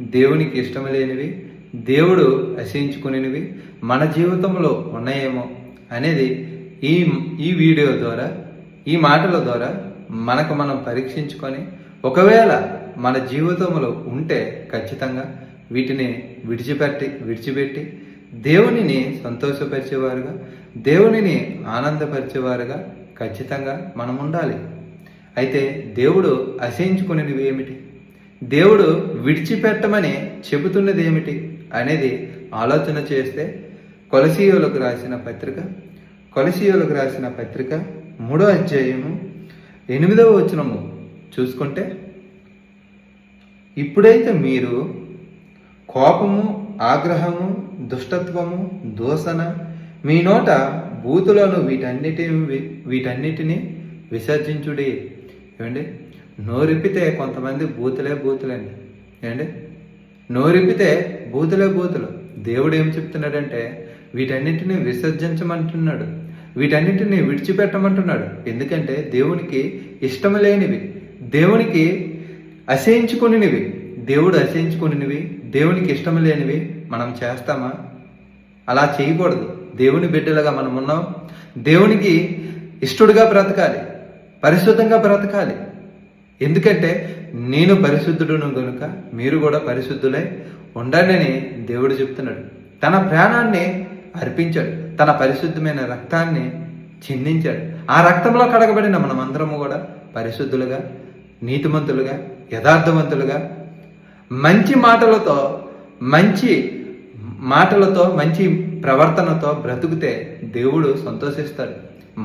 దేవునికి ఇష్టం లేనివి దేవుడు అసహించుకునేవి మన జీవితంలో ఉన్నాయేమో అనేది ఈ ఈ వీడియో ద్వారా ఈ మాటల ద్వారా మనకు మనం పరీక్షించుకొని ఒకవేళ మన జీవితంలో ఉంటే ఖచ్చితంగా వీటిని విడిచిపెట్టి విడిచిపెట్టి దేవునిని సంతోషపరిచేవారుగా దేవునిని ఆనందపరిచేవారుగా ఖచ్చితంగా మనం ఉండాలి. అయితే దేవుడు అసహించుకునేవి ఏమిటి? దేవుడు విడిచిపెట్టమని చెబుతున్నది ఏమిటి అనేది ఆలోచన చేస్తే కొలసీయులకు రాసిన పత్రిక కొలసీయులకు రాసిన పత్రిక మూడో అధ్యాయము ఎనిమిదవ వచనము చూసుకుంటే ఇప్పుడైతే మీరు కోపము ఆగ్రహము దుష్టత్వము దూషణ మీ నోట బూతులను వీటన్నిటి వీటన్నిటిని విసర్జించుడి. ఏమండి? నోరిప్పితే కొంతమంది బూతులే బూతులండి. ఏమండి? నోరిప్పితే బూతులే బూతులు. దేవుడు ఏం చెప్తున్నాడంటే వీటన్నిటిని విసర్జించమంటున్నాడు. వీటన్నిటిని విడిచిపెట్టమంటున్నాడు. ఎందుకంటే దేవునికి ఇష్టం లేనివి దేవునికి అసహించుకునివి దేవుడు అసహించుకునివి దేవునికి ఇష్టం లేనివి మనం చేస్తామా? అలా చేయకూడదు. దేవుని బిడ్డలుగా మనం ఉన్నాం దేవునికి ఇష్టడుగా బ్రతకాలి. పరిశుద్ధంగా బ్రతకాలి. ఎందుకంటే నేను పరిశుద్ధుడును గనుక మీరు కూడా పరిశుద్ధులై ఉండండి దేవుడు చెప్తున్నాడు. తన ప్రాణాన్ని అర్పించాడు. తన పరిశుద్ధమైన రక్తాన్ని చిందించాడు. ఆ రక్తంలో కడగబడిన మనమందరము కూడా పరిశుద్ధులుగా నీతిమంతులుగా యథార్థవంతులుగా మంచి మాటలతో మంచి మాటలతో మంచి ప్రవర్తనతో బ్రతుకుతే దేవుడు సంతోషిస్తాడు.